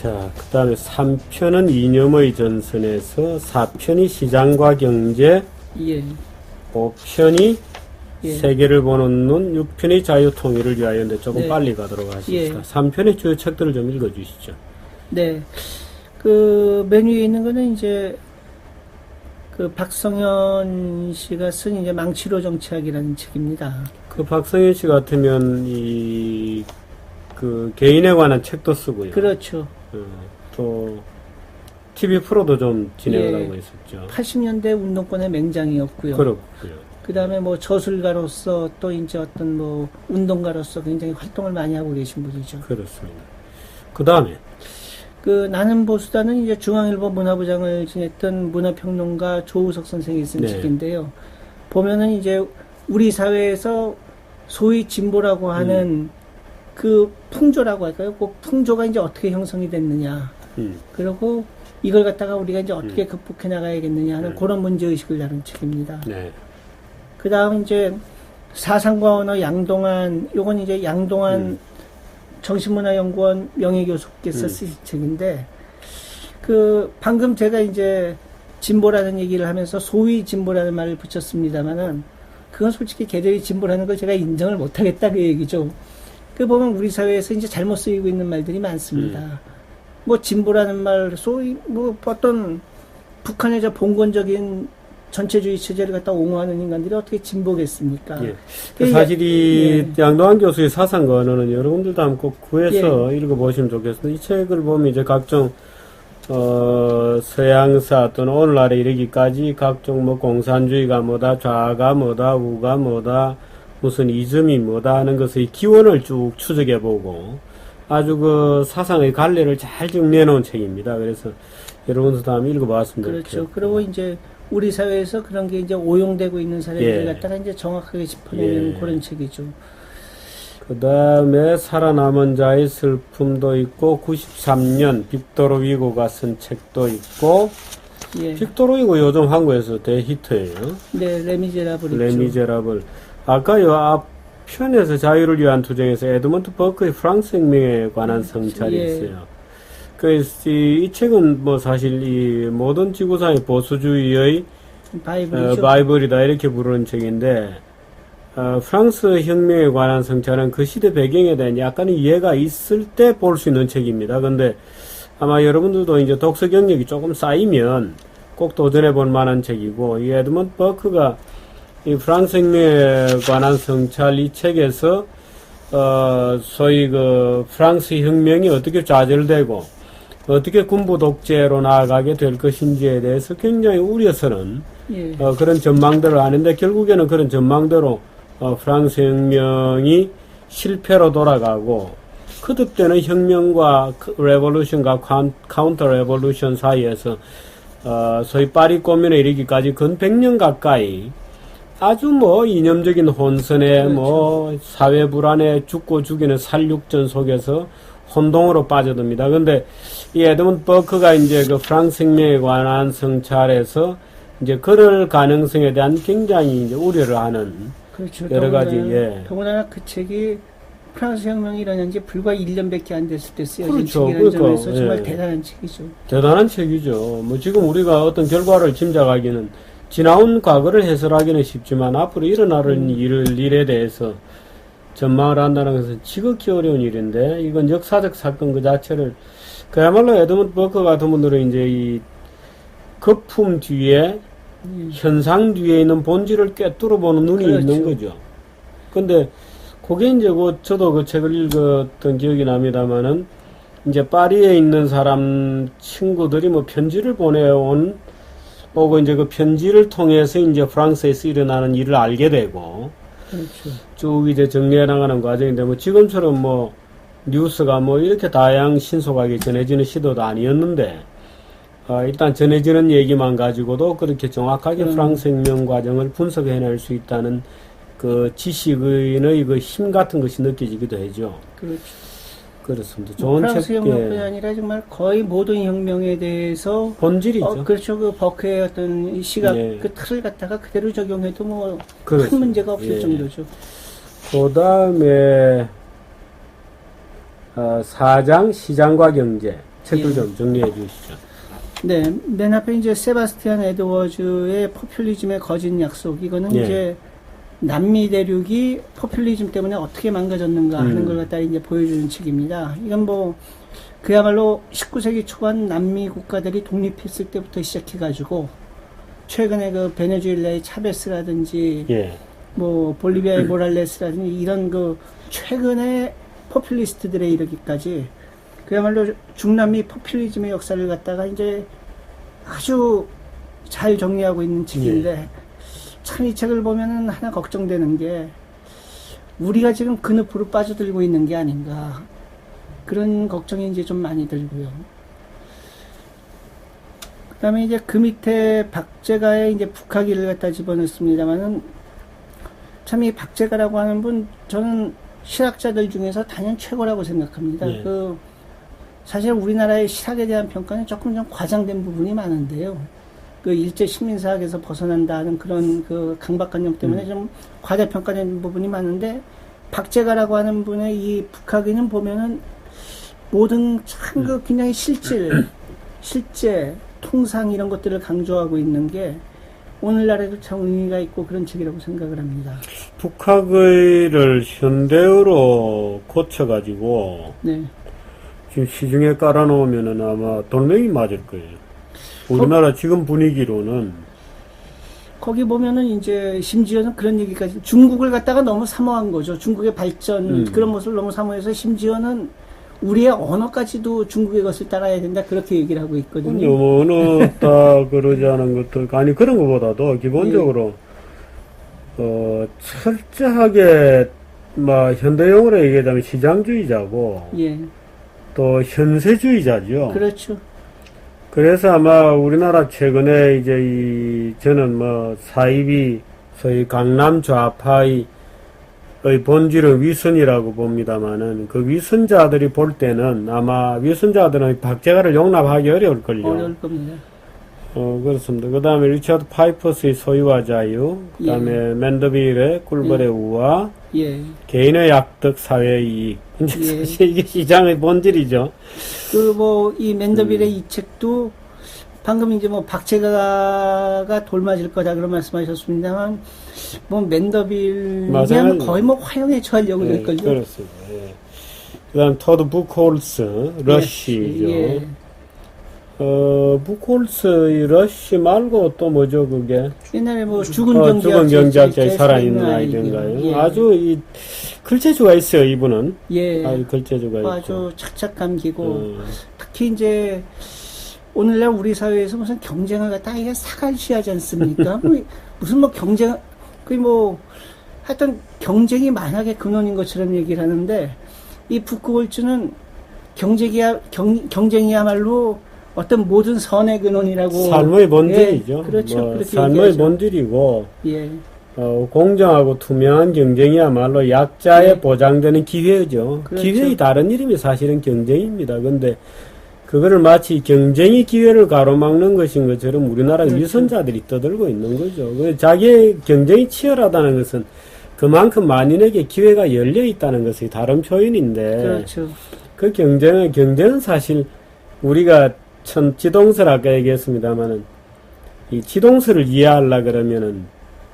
자, 그 다음에 3편은 이념의 전선에서 4편이 시장과 경제, 예. 5편이 예. 세계를 보는 눈, 6편이 자유통일을 위하여인데 조금 네. 빨리 가도록 하십시다. 예. 3편의 주요 책들을 좀 읽어주시죠. 네. 그, 맨 위에 있는 거는 이제, 그 박성현 씨가 쓴 이제 망치로 정치학이라는 책입니다. 그 박성현 씨 같으면 이, 그 개인에 관한 책도 쓰고요. 그렇죠. 어, 또 TV 프로도 좀 진행을 예. 하고 있었죠. 80년대 운동권의 맹장이었고요. 그렇고요. 그 다음에 뭐 저술가로서 또 이제 어떤 뭐 운동가로서 굉장히 활동을 많이 하고 계신 분이죠. 그렇습니다. 그 다음에 그 나는 보수다는 이제 중앙일보 문화부장을 지냈던 문화평론가 조우석 선생이 쓴 네. 책인데요. 보면은 이제 우리 사회에서 소위 진보라고 하는 그 풍조라고 할까요? 그 풍조가 이제 어떻게 형성이 됐느냐. 음, 그리고 이걸 갖다가 우리가 이제 어떻게 극복해 나가야겠느냐 하는 음. 그런 문제의식을 다룬 책입니다. 네, 그 다음 이제 사상과 언어 양동안, 요건 이제 양동안 음. 정신문화연구원 명예교수께서 음. 쓰신 책인데, 그, 방금 제가 이제 진보라는 얘기를 하면서 소위 진보라는 말을 붙였습니다만은, 그건 솔직히 걔들이 진보라는 걸 제가 인정을 못하겠다 그 얘기죠. 그 보면 우리 사회에서 이제 잘못 쓰이고 있는 말들이 많습니다. 음. 뭐 진보라는 말, 소위 뭐 어떤 북한의 저 봉건적인 전체주의 체제를 갖다 옹호하는 인간들이 어떻게 진보겠습니까? 예. 그 사실 이 예. 양도환 교수의 사상과 언어는 여러분들도 한번 꼭 구해서 읽어보시면 좋겠습니다. 이 책을 보면 이제 각종 어, 서양사 또는 오늘날에 이르기까지 각종 뭐 공산주의가 뭐다, 좌가 뭐다, 우가 뭐다, 무슨 이즘이 뭐다 하는 것의 기원을 쭉 추적해 보고 아주 그 사상의 갈래를 잘 정리해놓은 책입니다. 그래서 여러분들도 한번 읽어봤으면 그렇죠. 그리고 이제 우리 사회에서 그런 게 이제 오용되고 있는 사례들을 예. 갖다가 이제 정확하게 짚어내는 예. 그런 책이죠. 그 다음에 살아남은 자의 슬픔도 있고 93년 빅토르 위고가 쓴 책도 있고 예. 빅토르 위고 요즘 한국에서 대히트예요. 네, 레미제라블 있죠. 레미제라블. 아까 요 앞편에서 자유를 위한 투쟁에서 에드먼트 버크의 프랑스 혁명에 관한 성찰이 예. 있어요. 그래서 이, 이 책은 뭐 사실 이 모든 지구상의 보수주의의 어, 바이블이죠. 바이블이다 이렇게 부르는 책인데 어, 프랑스 혁명에 관한 성찰은 그 시대 배경에 대한 약간의 이해가 있을 때 볼 수 있는 책입니다. 근데 아마 여러분들도 이제 독서 경력이 조금 쌓이면 꼭 도전해 볼 만한 책이고 이 에드먼드 버크가 이 프랑스 혁명에 관한 성찰 이 책에서 어, 소위 그 프랑스 혁명이 어떻게 좌절되고 어떻게 군부 독재로 나아가게 될 것인지에 대해서 굉장히 우려스러운 예. 어, 그런 전망들을 하는데 결국에는 그런 전망대로 어, 프랑스 혁명이 실패로 돌아가고 거듭되는 혁명과 크- 레볼루션과 카운- 카운터 레볼루션 사이에서 어, 소위 파리 고민에 이르기까지 근 100년 가까이 아주 뭐 이념적인 혼선에 그렇죠. 뭐 사회 불안에 죽고 죽이는 살육전 속에서 혼동으로 빠져듭니다. 근데 이 에드먼드 버크가 이제 그 프랑스 혁명에 관한 성찰에서 이제 그럴 가능성에 대한 굉장히 이제 우려를 하는 그렇죠. 여러 가지, 더군다나- 예. 더군다나 그 책이 프랑스 혁명이 일어난 지 불과 1년밖에 안 됐을 때 쓰여진 그렇죠. 책이라는 그러니까, 점에서 정말 예. 대단한 책이죠. 대단한 책이죠. 뭐 지금 우리가 어떤 결과를 짐작하기는 지나온 과거를 해설하기는 쉽지만 앞으로 일어날 음. 일을 일에 대해서 전망을 한다는 것은 지극히 어려운 일인데 이건 역사적 사건 그 자체를 그야말로 에드먼드 버크 같은 분들은 이제 이 거품 뒤에 예. 현상 뒤에 있는 본질을 꿰뚫어 보는 눈이 그렇죠. 있는 거죠. 근데 그게 이제 그 저도 그 책을 읽었던 기억이 납니다만은 이제 파리에 있는 사람 친구들이 뭐 편지를 보내온 오고 이제 그 편지를 통해서 이제 프랑스에서 일어나는 일을 알게 되고 그렇죠. 쭉 이제 정리해 나가는 과정인데 뭐 지금처럼 뭐 뉴스가 뭐 이렇게 다양 신속하게 전해지는 시도도 아니었는데 어, 일단 전해지는 얘기만 가지고도 그렇게 정확하게 음. 프랑스 혁명 과정을 분석해낼 수 있다는 그 지식인의 그 힘 같은 것이 느껴지기도 하죠. 그렇죠. 그렇습니다. 뭐 좋은 프랑스 책, 혁명뿐이 예. 아니라 정말 거의 모든 혁명에 대해서 본질이죠. 어, 그렇죠. 그 버크의 어떤 이 시각, 예. 그 틀을 갖다가 그대로 적용해도 뭐 큰. 문제가 없을 예. 정도죠. 그 다음에 어, 사장 시장과 경제 책들 예. 좀 정리해 주시죠. 네, 맨 앞에 이제 세바스티안 에드워즈의 포퓰리즘의 거짓 약속. 이거는 예. 이제 남미 대륙이 포퓰리즘 때문에 어떻게 망가졌는가 하는 음. 걸 갖다 이제 보여주는 책입니다. 이건 뭐 그야말로 19세기 초반 남미 국가들이 독립했을 때부터 시작해가지고 최근에 그 베네수엘라의 차베스라든지 예. 뭐 볼리비아의 모랄레스라든지 이런 그 최근의 포퓰리스트들에 이르기까지 그야말로 중남미 포퓰리즘의 역사를 갖다가 이제 아주 잘 정리하고 있는 책인데 참 이 책을 보면은 하나 걱정되는 게 우리가 지금 그 늪으로 빠져들고 있는 게 아닌가 그런 걱정이 이제 좀 많이 들고요. 그다음에 이제 그 밑에 박제가의 이제 북학기를 갖다 집어넣습니다만은 참 이 박제가라고 하는 분 저는 실학자들 중에서 단연 최고라고 생각합니다. 예. 그 사실 우리나라의 실학에 대한 평가는 조금 좀 과장된 부분이 많은데요. 그 일제 식민사학에서 벗어난다는 그런 그 강박관념 때문에 음. 좀 과대평가된 부분이 많은데 박제가라고 하는 분의 이 북학기는 보면은 모든 참그 굉장히 실질, 실제, 통상 이런 것들을 강조하고 있는 게 오늘날에도 참 의미가 있고 그런 책이라고 생각을 합니다. 북학의를 현대어로 고쳐가지고 네. 지금 시중에 깔아놓으면은 아마 돌멩이 맞을 거예요. 우리나라 지금 분위기로는 거기 보면은 이제 심지어는 그런 얘기까지 중국을 갖다가 너무 사모한 거죠. 중국의 발전 음. 그런 모습을 너무 사모해서 심지어는 우리의 언어까지도 중국의 것을 따라야 된다 그렇게 얘기를 하고 있거든요. 너무 어느 다 그러지 않은 것들 아니 그런 것보다도 기본적으로 어 철저하게 막 현대용어로 얘기하자면 시장주의자고 예, 또 현세주의자죠. 그렇죠. 그래서 아마 우리나라 최근에 이제 이 저는 뭐 사입이 소위 강남 좌파의 본질은 위선이라고 봅니다만은 그 위선자들이 볼 때는 아마 위선자들은 박제가를 용납하기 어려울 걸요. 어려울 겁니다. 어 그렇습니다. 그 다음에 리처드 파이퍼스의 소유와 자유, 그 다음에 맨더빌의 꿀벌의 우화, 예. 개인의 약득 사회의 이익. 이제 예. 사실 이게 시장의 본질이죠. 그뭐이 맨더빌의 음. 이 책도 방금 이제 뭐 박제가가 돌맞을 거다 그런 말씀하셨습니다만 뭐 맨더빌이면. 거의 뭐 화형에 처하려고 네, 그랬걸요. 그렇습니다. 예. 그다음 토드 부콜스 러쉬죠. 예. 어 부콜스의 러쉬 말고 또 뭐죠 그게? 옛날에 뭐 죽은 어, 경제학자의 죽은 경제학자의 살아있는. 아이인가요? 예. 아주 이 글재주가 있어요 이분은. 예. 아주 글재주가 있고. 아주 착착 감기고 어, 특히 이제 오늘날 우리 사회에서 무슨 경쟁을 갖다 이게 사갈시하지 않습니까? 뭐 무슨 뭐 경쟁 그 뭐 하여튼 경쟁이 만약의 근원인 것처럼 얘기를 하는데 이 북구월주는 경쟁이야 경, 경쟁이야말로 어떤 모든 선의 근원이라고 삶의 본질이죠. 예, 그렇죠. 뭐 삶의 얘기하죠. 본질이고 예. 어, 공정하고 투명한 경쟁이야말로 약자에 네. 보장되는 기회죠. 그렇죠. 기회의 다른 이름이 사실은 경쟁입니다. 근데 그거를 마치 경쟁이 기회를 가로막는 것인 것처럼 우리나라 그렇죠. 위선자들이 떠들고 있는 거죠. 그 자기의 경쟁이 치열하다는 것은 그만큼 만인에게 기회가 열려 있다는 것이 다른 표현인데 그렇죠. 그 경쟁은 경쟁은 사실 우리가 천 지동설 아까 얘기했습니다만은 이 지동설을 이해하려 그러면은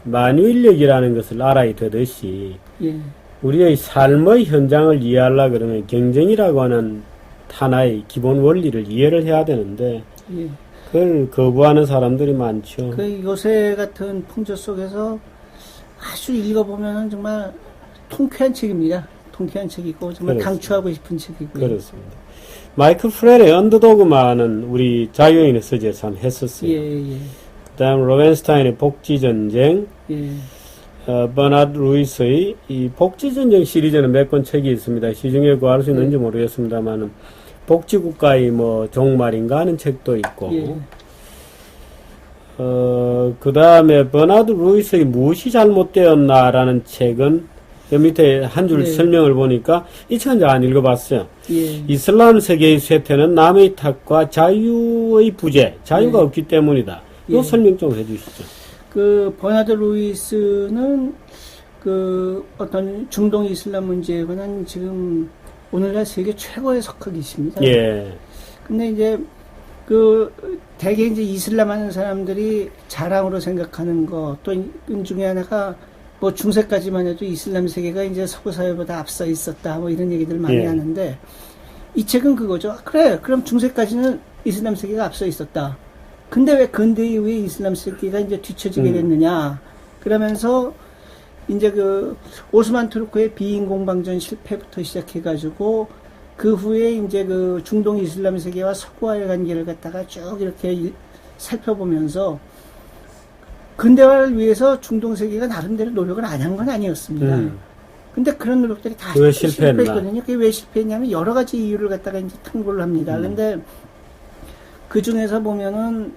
만유인력이라는 것을 알아야 되듯이 예. 우리의 삶의 현장을 이해하려 그러면 경쟁이라고 하는 하나의 기본 원리를 이해를 해야 되는데 예. 그걸 거부하는 사람들이 많죠. 그 요새 같은 풍조 속에서 아주 읽어보면 정말 통쾌한 책입니다. 통쾌한 책이고 정말 그렇습니다. 강추하고 싶은 책이고요. 그렇습니다. 마이클 프렐의 언더도그마는 우리 자유인의 서재 참 했었어요. 예, 예, 그 다음 로벤스타인의 복지전쟁, 예. 어, 버나드 루이스의 이 복지전쟁 시리즈는 몇 권 책이 있습니다. 시중에 구할 수 있는지 모르겠습니다만은 복지국가의 뭐 종말인가 하는 책도 있고, 예. 어, 그 다음에 버나드 루이스의 무엇이 잘못되었나라는 책은 그 밑에 한 줄 네. 설명을 보니까 이 책은 잘안 읽어봤어요. 예. 이슬람 세계의 쇠퇴는 남의 탓과 자유의 부재, 자유가 네. 없기 때문이다. 이 예. 설명 좀 해주시죠. 그 버나드 루이스는 그 어떤 중동 이슬람 문제에 관한 지금 오늘날 세계 최고의 석학이십니다. 예, 근데 이제 그 대개 이제 이슬람 하는 사람들이 자랑으로 생각하는 거또 중에 하나가 뭐 중세까지만 해도 이슬람 세계가 이제 서구 사회보다 앞서 있었다 뭐 이런 얘기들 많이 예. 하는데 이 책은 그거죠. 아, 그래 그럼 중세까지는 이슬람 세계가 앞서 있었다. 근데 왜 근대 이후에 이슬람 세계가 이제 뒤처지게 음. 됐느냐? 그러면서 이제 그 오스만 투르크의 비인공방전 실패부터 시작해가지고 그 후에 이제 그 중동 이슬람 세계와 서구와의 관계를 갖다가 쭉 이렇게 일- 살펴보면서 근대화를 위해서 중동 세계가 나름대로 노력을 안 한 건 아니었습니다. 음. 근데 그런 노력들이 다왜 실패했나? 실패했거든요. 그게 왜 실패했냐면 여러 가지 이유를 갖다가 이제 탐구를 합니다. 음. 근데 그 중에서 보면은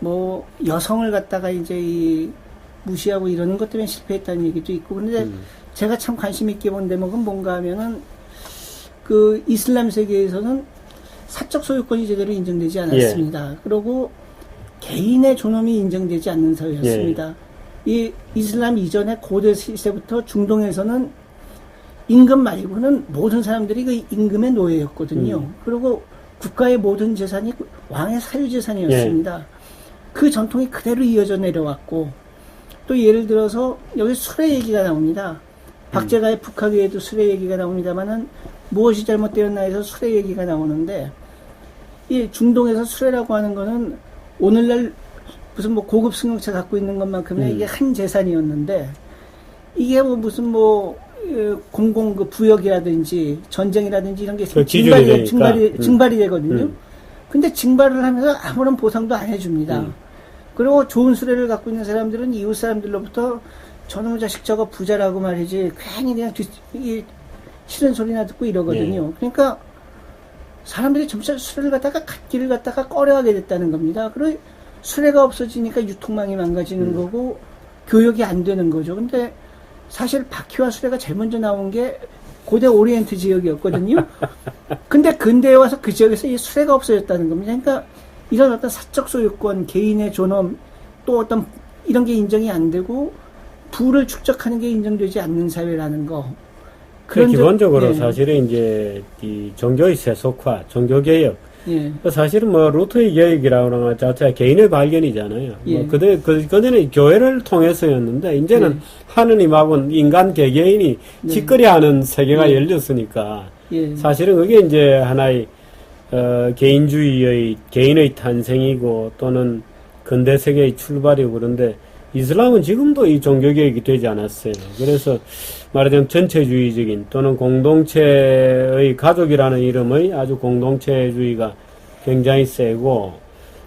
뭐 여성을 갖다가 이제 이 무시하고 이러는 것 때문에 실패했다는 얘기도 있고 근데 음. 제가 참 관심 있게 본 대목은 뭔가 하면은 그 이슬람 세계에서는 사적 소유권이 제대로 인정되지 예. 않았습니다. 그리고 개인의 존엄이 인정되지 않는 사회였습니다. 예. 이 이슬람 이전에 고대 시대부터 중동에서는 임금 말고는 모든 사람들이 그 임금의 노예였거든요. 음. 그리고 국가의 모든 재산이 왕의 사유재산이었습니다. 예. 그 전통이 그대로 이어져 내려왔고 또 예를 들어서 여기 수레 얘기가 나옵니다. 박제가의 북학에도 수레 얘기가 나옵니다만은 무엇이 잘못되었나 해서 수레 얘기가 나오는데 이 중동에서 수레라고 하는 거는 오늘날 무슨 뭐 고급 승용차 갖고 있는 것만큼은 음. 이게 한 재산이었는데 이게 뭐 무슨 뭐 어, 공공 그 부역이라든지 전쟁이라든지 이런 게그 기준이 증발이. 증발이, 음. 증발이 되거든요. 음. 근데 증발을 하면서 아무런 보상도 안 해줍니다. 음. 그리고 좋은 수레를 갖고 있는 사람들은 이웃 사람들로부터 저놈의 자식 저거 부자라고 말이지 괜히 그냥 뒤, 이 싫은 소리나 듣고 이러거든요. 예. 그러니까 사람들이 점차 수레를 갖다가 갓길을 갖다가 꺼려하게 됐다는 겁니다. 그리고 수레가 없어지니까 유통망이 망가지는 음. 거고 교역이 안 되는 거죠. 근데 사실 바퀴와 수레가 제일 먼저 나온 게 고대 오리엔트 지역이었거든요. 근데 근대에 와서 그 지역에서 이 수레가 없어졌다는 겁니다. 그러니까 이런 어떤 사적 소유권, 개인의 존엄, 또 어떤 이런 게 인정이 안 되고 부를 축적하는 게 인정되지 않는 사회라는 거. 그 점- 기본적으로 예, 사실은 이제 이 종교의 세속화, 종교 개혁. 예, 그 사실은 뭐 루터의 개혁이라고 하는 것 자체가 개인의 발견이잖아요. 예. 뭐 그대 그 그전에 교회를 통해서였는데 이제는 예. 하느님하고 인간 개개인이 네. 직거래하는 세계가 예. 열렸으니까 예, 사실은 그게 이제 하나의 어, 개인주의의 개인의 탄생이고 또는 근대 세계의 출발이고 그런데 이슬람은 지금도 이 종교 개혁이 되지 않았어요. 그래서 말하자면 전체주의적인 또는 공동체의 가족이라는 이름의 아주 공동체주의가 굉장히 세고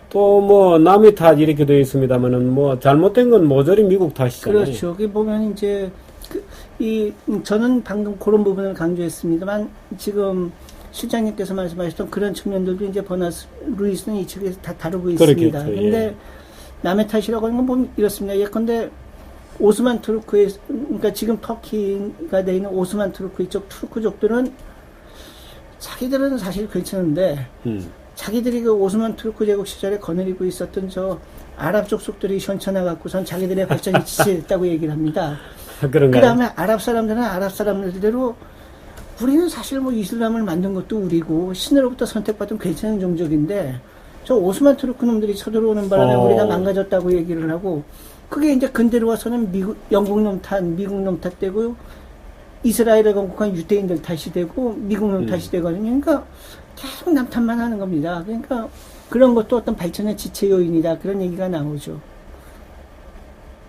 또 뭐 남의 탓 이렇게 되어 있습니다만은 뭐 잘못된 건 모조리 미국 탓이잖아요. 그렇죠. 여기 보면 이제 그, 이 음, 저는 방금 그런 부분을 강조했습니다만 지금 실장님께서 말씀하셨던 그런 측면들도 이제 버나스 루이스는 이 책에서 다 다루고 있습니다. 근데 예. 남의 탓이라고 하는 건 보면 이렇습니다. 예컨대 오스만 투르크의 그러니까 지금 터키가 돼 있는 오스만 투르크 이쪽 투르크족들은 자기들은 사실 괜찮은데 음. 자기들이 그 오스만 투르크 제국 시절에 거느리고 있었던 저 아랍 족속들이 현천해 갖고선 자기들의 발전이 지체됐다고 얘기를 합니다. 그 그런가요? 다음에 아랍 사람들은 아랍 사람들대로 우리는 사실 뭐 이슬람을 만든 것도 우리고 신으로부터 선택받은 괜찮은 종족인데 저 오스만 투르크 놈들이 쳐들어오는 바람에 어. 우리가 망가졌다고 얘기를 하고 그게 이제 근대로 와서는 미국 영국 놈 탓, 미국 놈 탓되고 이스라엘에 건국한 유대인들 탓이 되고 미국 놈 음. 탓이 되거든요. 그러니까 계속 남탓만 하는 겁니다. 그러니까 그런 것도 어떤 발전의 지체 요인이다 그런 얘기가 나오죠.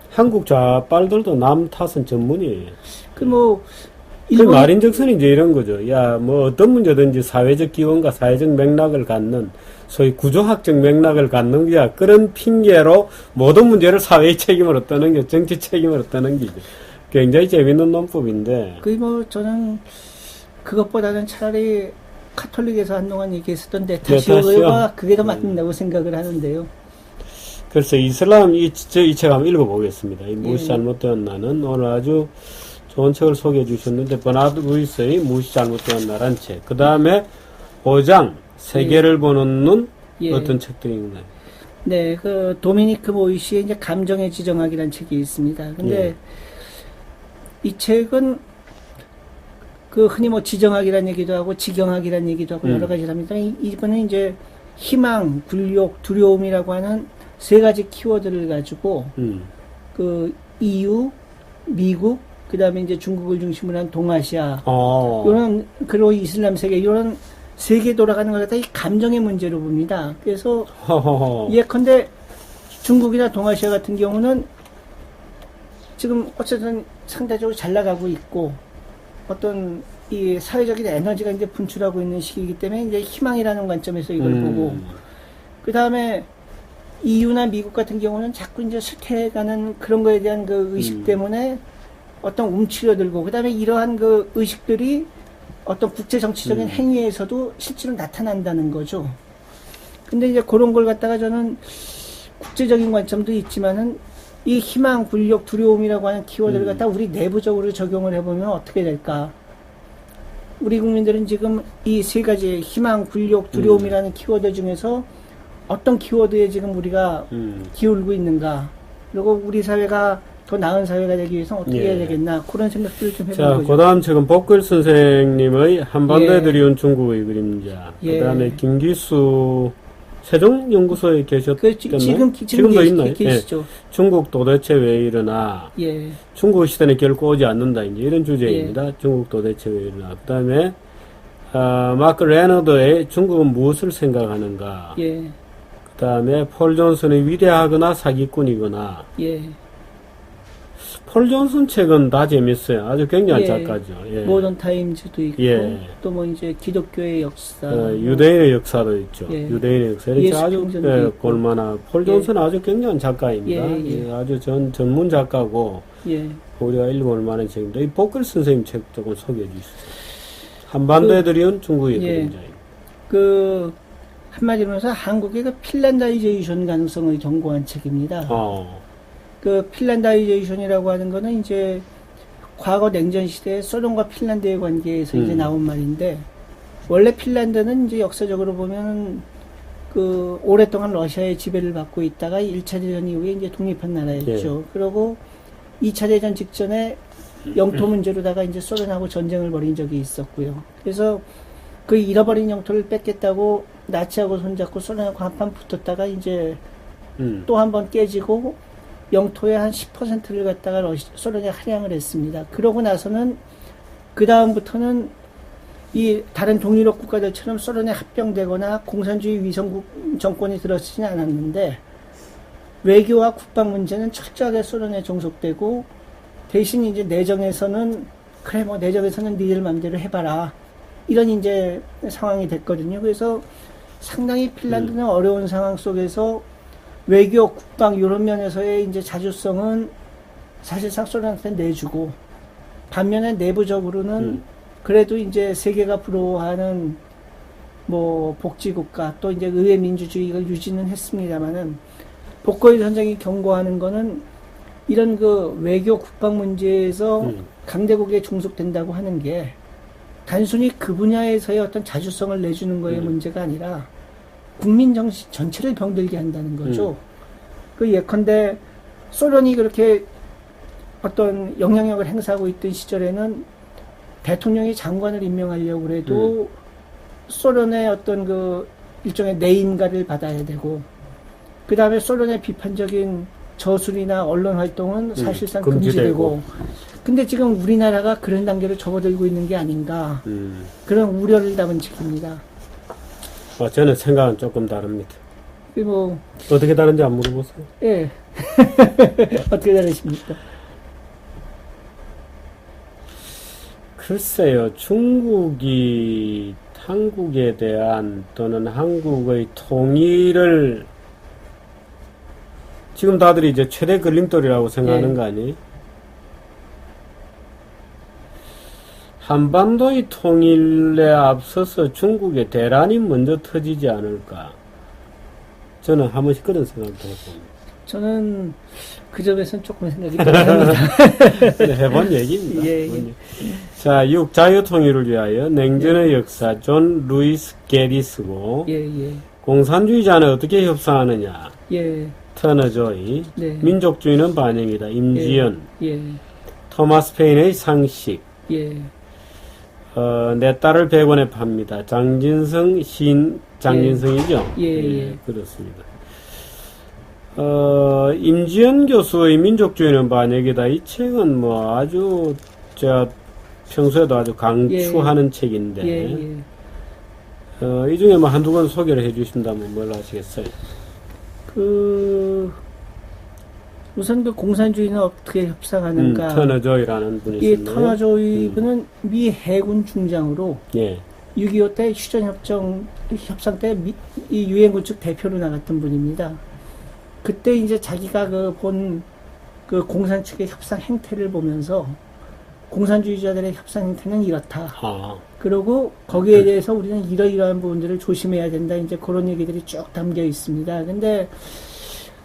한국 좌빨들도 남 탓은 전문이에요. 그 뭐 그 말인즉슨 이제 이런 거죠. 야, 뭐 어떤 문제든지 사회적 기원과 사회적 맥락을 갖는 소위 구조학적 맥락을 갖는 게야 그런 핑계로 모든 문제를 사회의 책임으로 떠는 게 정치 책임으로 떠는 게 굉장히 재밌는 논법인데 그 뭐 저는 그것보다는 차라리 카톨릭에서 한동안 얘기했었던 네타시오? 네타시오가 그게 더 음. 맞는다고 생각을 하는데요. 그래서 이슬람 이, 저, 이 책 한번 읽어보겠습니다. 이 무엇이 예. 잘못되었나는 오늘 아주 좋은 책을 소개해 주셨는데 버나드 루이스의 무엇이 잘못되었 나란 책. 그 다음에 5장 세계를 보는 눈 예. 어떤 책들이 있나요? 네, 그 도미니크 모이시의 이제 감정의 지정학이라는 책이 있습니다. 근데 예. 이 책은 그 흔히 뭐 지정학이라는 얘기도 하고 지경학이라는 얘기도 하고 음. 여러 가지를 합니다. 이- 이번에 이제 희망, 굴욕, 두려움이라고 하는 세 가지 키워드를 가지고 음. 그 EU, 미국, 그 다음에 이제 중국을 중심으로 한 동아시아, 어. 이런 그리고 이슬람 세계 이런 세계 돌아가는 걸 갖다 이 감정의 문제로 봅니다. 그래서 허허허. 예컨대 중국이나 동아시아 같은 경우는 지금 어쨌든 상대적으로 잘 나가고 있고 어떤 이 사회적인 에너지가 이제 분출하고 있는 시기이기 때문에 이제 희망이라는 관점에서 이걸 음. 보고 그 다음에 EU나 미국 같은 경우는 자꾸 이제 쇠퇴해가는 그런 거에 대한 그 의식 음. 때문에 어떤 움츠려들고 그 다음에 이러한 그 의식들이 어떤 국제 정치적인 음. 행위에서도 실제로 나타난다는 거죠. 근데 이제 그런 걸 갖다가 저는 국제적인 관점도 있지만은 이 희망, 굴욕, 두려움이라고 하는 키워드를 음. 갖다 우리 내부적으로 적용을 해보면 어떻게 될까? 우리 국민들은 지금 이 세 가지 희망, 굴욕, 두려움이라는 키워드 중에서 어떤 키워드에 지금 우리가 음. 기울고 있는가? 그리고 우리 사회가 더 나은 사회가 되기 위해서 어떻게 예. 해야 되겠나? 그런 생각들을 좀 자, 해보는 그 거죠. 다음 책은 복글 선생님의 한반도에 예. 드리운 중국의 그림자. 예. 그 다음에 김기수 세종연구소에 계셨던 그 지- 지금 기- 지금 지금도 계시, 있나요? 예. 계시죠? 중국 도대체 왜 이러나 예. 중국 시대는 결코 오지 않는다 이제 이런 주제입니다. 중국 도대체 왜 이러나 그 다음에 아, 마크 레너드의 중국은 무엇을 생각하는가 예. 그 다음에 폴 존슨의 위대하거나 사기꾼이거나 예. 폴 존슨 책은 다 재밌어요. 아주 굉장한 예. 작가죠. 예. 모던 타임즈도 있고 예. 또뭐 이제 기독교의 역사 어, 뭐 유대인의 역사도 있죠. 예. 유대인의 역사. 이렇게 아주 예. 볼만한. 폴 존슨은 아주 굉장한 작가입니다. 예, 예. 예, 아주 전, 전문 작가고 예. 우리가 읽어볼 만한 책입니다. 이 복글 선생님 책 조금 소개해 주시죠. 한반도에 그- 들이온 중국의 예. 그림자입니다. 그 한마디로 해서 한국의 그 핀란다이제이션 가능성을 경고한 책입니다. 어, 그 핀란다이제이션이라고 하는 거는 이제 과거 냉전 시대에 소련과 핀란드의 관계에서 이제 음. 나온 말인데 원래 핀란드는 이제 역사적으로 보면 그 오랫동안 러시아의 지배를 받고 있다가 1차 대전 이후에 이제 독립한 나라였죠. 예. 그리고 2차 대전 직전에 영토 문제로다가 이제 소련하고 전쟁을 벌인 적이 있었고요. 그래서 그 잃어버린 영토를 뺏겠다고 나치하고 손잡고 소련하고 한판 붙었다가 이제 음, 또한 번 깨지고 영토의 한 10%를 갖다가 러시, 소련에 할양을 했습니다. 그러고 나서는 그 다음부터는 이 다른 동유럽 국가들처럼 소련에 합병되거나 공산주의 위성국 정권이 들어서지는 않았는데 외교와 국방 문제는 철저하게 소련에 종속되고 대신 이제 내정에서는 그래 뭐 내정에서는 니들 맘대로 해봐라 이런 이제 상황이 됐거든요. 그래서 상당히 핀란드는 어려운 상황 속에서 외교, 국방 이런 면에서의 이제 자주성은 사실상 소련한테 내주고 반면에 내부적으로는 음. 그래도 이제 세계가 부러워하는 뭐 복지국가 또 이제 의회 민주주의를 유지는 했습니다만은 복거리 선생이 경고하는 거는 이런 그 외교 국방 문제에서 음. 강대국에 종속된다고 하는 게 단순히 그 분야에서의 어떤 자주성을 내주는 거의 음. 문제가 아니라 국민 정신 전체를 병들게 한다는 거죠. 음. 그 예컨대 소련이 그렇게 어떤 영향력을 행사하고 있던 시절에는 대통령이 장관을 임명하려고 해도 음. 소련의 어떤 그 일종의 내인가를 받아야 되고 그 다음에 소련의 비판적인 저술이나 언론 활동은 사실상 음, 금지되고. 금지되고 근데 지금 우리나라가 그런 단계를 접어들고 있는 게 아닌가 음. 그런 우려를 담은 책입니다. 어, 저는 생각은 조금 다릅니다. 그 뭐, 어떻게 다른지 안 물어보세요? 예. 어떻게 다르십니까? 글쎄요, 중국이 한국에 대한 또는 한국의 통일을 지금 다들 이제 최대 걸림돌이라고 생각하는 예. 거 아니? 한반도의 통일에 앞서서 중국의 대란이 먼저 터지지 않을까? 저는 한 번씩 그런 생각도 해봅니다. 저는 그 점에서는 조금 생각이 다릅니다. 해본 얘기입니다. 예, 얘기. 자, 6. 자유통일을 위하여 냉전의 역사 존 루이스 게리스고 예, 예, 공산주의자는 어떻게 협상하느냐 예, 터너 조이 네, 민족주의는 반영이다 임지연 예, 토마스 페인의 상식 예, 어, 내 딸을 100원에 팝니다. 장진성 시인 장진성이죠? 예, 예. 그렇습니다. 어, 임지연 교수의 민족주의는 반역이다. 이 책은 뭐 아주 제가 평소에도 아주 강추하는 책인데 예, 예. 어, 이 중에 뭐 한두 권 소개를 해 주신다면 뭘 하시겠어요? 그 우선 그 공산주의는 어떻게 음, 협상하는가? 터너 조이라는 분이 이 있었네요. 터너 조이 분은 미 해군 중장으로 예. 6.25 때 휴전협정 협상 때 이 유엔군 측 대표로 나갔던 분입니다. 그때 이제 자기가 그 본그 공산 측의 협상 행태를 보면서 공산주의자들의 협상 행태는 이렇다. 아, 그리고 거기에 대해서 우리는 이러이러한 부분들을 조심해야 된다. 이제 그런 얘기들이 쭉 담겨 있습니다. 근데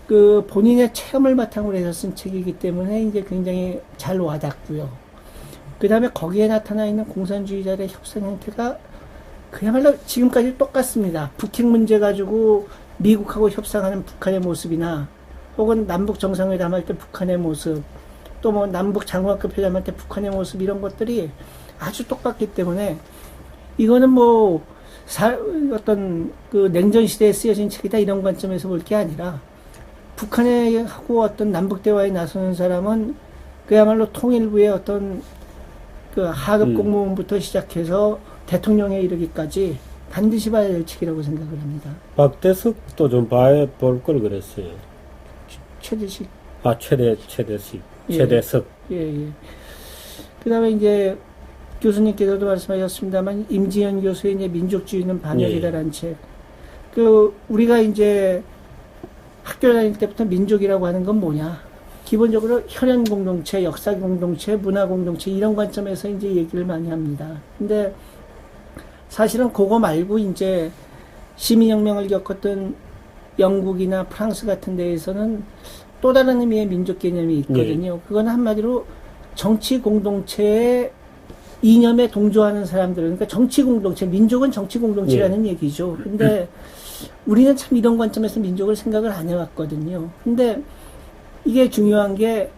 그 본인의 체험을 바탕으로 해서 쓴 책이기 때문에 이제 굉장히 잘 와닿고요. 그 다음에 거기에 나타나 있는 공산주의자들의 협상 형태가 그야말로 지금까지 똑같습니다. 북핵 문제 가지고 미국하고 협상하는 북한의 모습이나 혹은 남북 정상회담 할 때 북한의 모습 또 뭐 남북 장관급 회담 할 때 북한의 모습 이런 것들이 아주 똑같기 때문에 이거는 뭐 사- 어떤 그 냉전 시대에 쓰여진 책이다 이런 관점에서 볼 게 아니라 북한에 하고 어떤 남북 대화에 나서는 사람은 그야말로 통일부의 어떤 그 하급 음. 공무원부터 시작해서 대통령에 이르기까지 반드시 봐야 될 책이라고 생각을 합니다. 박대석도 좀 봐야 볼 걸 그랬어요. 최대식 아, 최대, 최대식, 예. 최대석. 예, 예. 그 다음에 이제 교수님께서도 말씀하셨습니다만, 임지연 교수의 이제 민족주의는 반역이다라는 책. 그, 우리가 이제 학교 다닐 때부터 민족이라고 하는 건 뭐냐. 기본적으로 혈연 공동체, 역사 공동체, 문화 공동체, 이런 관점에서 이제 얘기를 많이 합니다. 근데 사실은 그거 말고 이제 시민혁명을 겪었던 영국이나 프랑스 같은 데에서는 또 다른 의미의 민족 개념이 있거든요. 그건 한마디로 정치 공동체의 이념에 동조하는 사람들, 그러니까 정치 공동체, 민족은 정치 공동체라는 얘기죠. 근데 우리는 참 이런 관점에서 민족을 생각을 안 해왔거든요. 근데 이게 중요한 게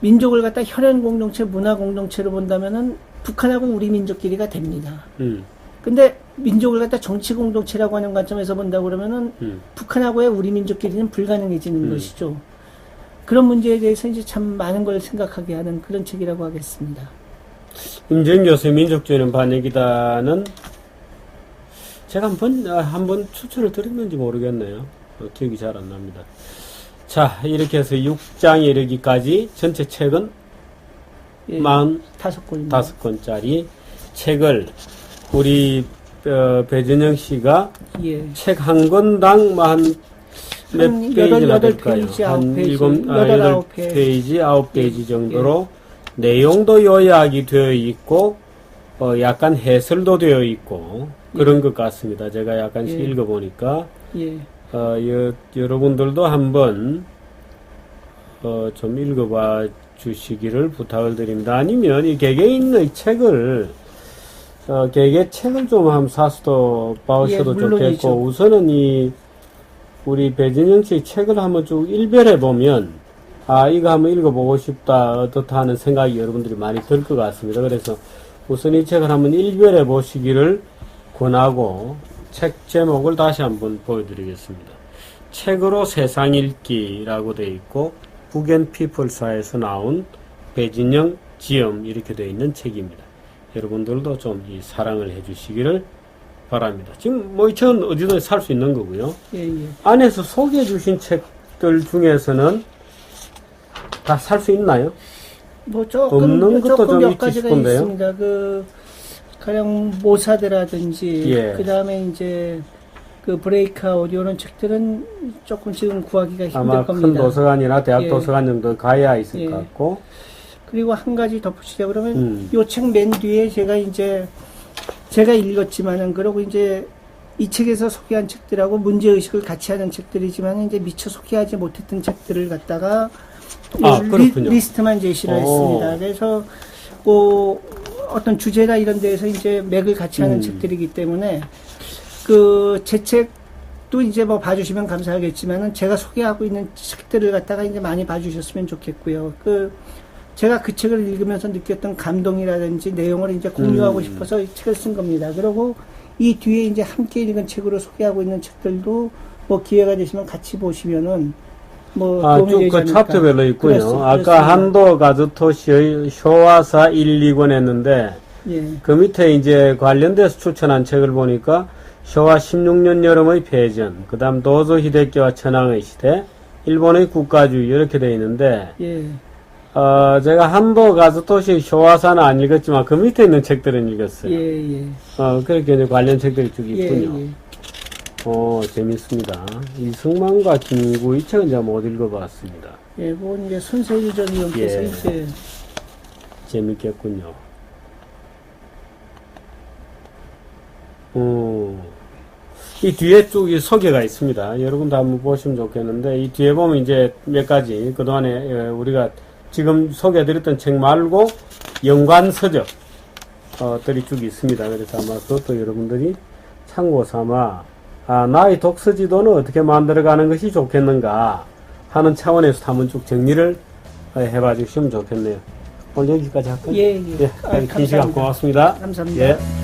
민족을 갖다 혈연 공동체, 문화 공동체로 본다면은 북한하고 우리 민족끼리가 됩니다. 음, 근데 민족을 갖다 정치 공동체라고 하는 관점에서 본다 그러면은 음. 북한하고의 우리 민족끼리는 불가능해지는 음. 것이죠. 그런 문제에 대해서 이제 참 많은 걸 생각하게 하는 그런 책이라고 하겠습니다. 임정 교수의 민족주의는 반역이다는 제가 한 번, 아, 한번 추천을 드렸는지 모르겠네요. 어, 기억이 잘 안 납니다. 자, 이렇게 해서 6장에 이르기까지 전체 책은 예, 45권짜리 다섯 권입니다. 책을 우리 어, 배진영 씨가 예. 책 한 권당 뭐한몇한 페이지나 될까요? 한 페이지, 일곱, 아, 여덟, 여덟 아홉 페이지. 페이지, 아홉 페이지 정도로 내용도 요약이 되어 있고 어, 약간 해설도 되어 있고 그런 것 같습니다. 제가 약간씩 예. 읽어보니까 예. 어, 여, 여러분들도 한번 어, 좀 읽어봐 주시기를 부탁을 드립니다. 아니면 이이 책을 어, 개개 책을 좀 한번 사서도 봐오셔도 예. 좋겠고 우선은 이 우리 배진영 씨 책을 한번 쭉 일별해 보면 아 이거 한번 읽어보고 싶다 어떻다 하는 생각이 여러분들이 많이 들 것 같습니다. 그래서 우선 이 책을 한번 일별해 보시기를 권하고 책 제목을 다시 한번 보여드리겠습니다. 책으로 세상 읽기라고 되어 있고 북앤 피플사에서 나온 배진영 지음 이렇게 되어 있는 책입니다. 여러분들도 좀 이 사랑을 해주시기를 바랍니다. 지금 뭐이 책은 어디든 살 수 있는 거고요. 예, 예. 안에서 소개해 주신 책들 중에서는 다 살 수 있나요? 뭐 조금 없는 것도 조금 좀몇 있지 싶은데요? 있습니다. 그 가령 모사드라든지 예. 그 다음에 이제 그 브레이크아웃 이런 책들은 조금 지금 구하기가 힘들 아마 큰 겁니다. 도서관이나 대학 예. 도서관 정도 가야 있을 예. 것 같고. 그리고 한 가지 덧붙이자 그러면 음. 요책 맨 뒤에 제가 이제 제가 읽었지만은 그러고 이제 이 책에서 소개한 책들하고 문제 의식을 같이 하는 책들이지만 이제 미처 소개하지 못했던 책들을 갖다가 아, 요 리. 리스트만 제시를 오. 했습니다. 그래서 그 어떤 주제나 이런 데에서 이제 맥을 같이 하는 음. 책들이기 때문에 그 제 책도 이제 뭐 봐주시면 감사하겠지만은 제가 소개하고 있는 책들을 갖다가 이제 많이 봐주셨으면 좋겠고요. 그 제가 그 책을 읽으면서 느꼈던 감동이라든지 내용을 이제 공유하고 음. 싶어서 이 책을 쓴 겁니다. 그리고 이 뒤에 이제 함께 읽은 책으로 소개하고 있는 책들도 뭐 기회가 되시면 같이 보시면은 뭐 아, 도움이 쭉 되지 그 않을까. 챕터별로 있군요. 그렇습- 아까. 한도 가즈토시의 쇼와사 1, 2권 했는데, 예. 그 밑에 이제 관련돼서 추천한 책을 보니까 쇼와 16년 여름의 패전, 그 다음 도조 히데키와 천황의 시대, 일본의 국가주의 이렇게 돼 있는데 예. 어, 제가 한도 가즈토시 쇼와사는 안 읽었지만 그 밑에 있는 책들은 읽었어요. 예, 예. 어, 그렇게 이제 관련 책들이 쭉 예, 있군요. 예. 어, 재밌습니다. 이 승만과 김구 이 책은 제가 못 읽어봤습니다. 예, 그건 이제 손세일 전 의원께서 예. 이제 재밌겠군요. 어, 이 뒤에 쪽이 소개가 있습니다. 여러분도 한번 보시면 좋겠는데, 이 뒤에 보면 이제 몇 가지, 그동안에 예, 우리가 지금 소개해드렸던 책 말고 연관 서적, 들이 쭉 있습니다. 그래서 아마 그것도 여러분들이 참고 삼아, 아, 나의 독서 지도는 어떻게 만들어가는 것이 좋겠는가 하는 차원에서 한번 쭉 정리를 어, 해봐 주시면 좋겠네요. 오늘 여기까지 할까요? 예, 예. 예, 아, 긴 시간 감사합니다. 고맙습니다. 감사합니다. 예.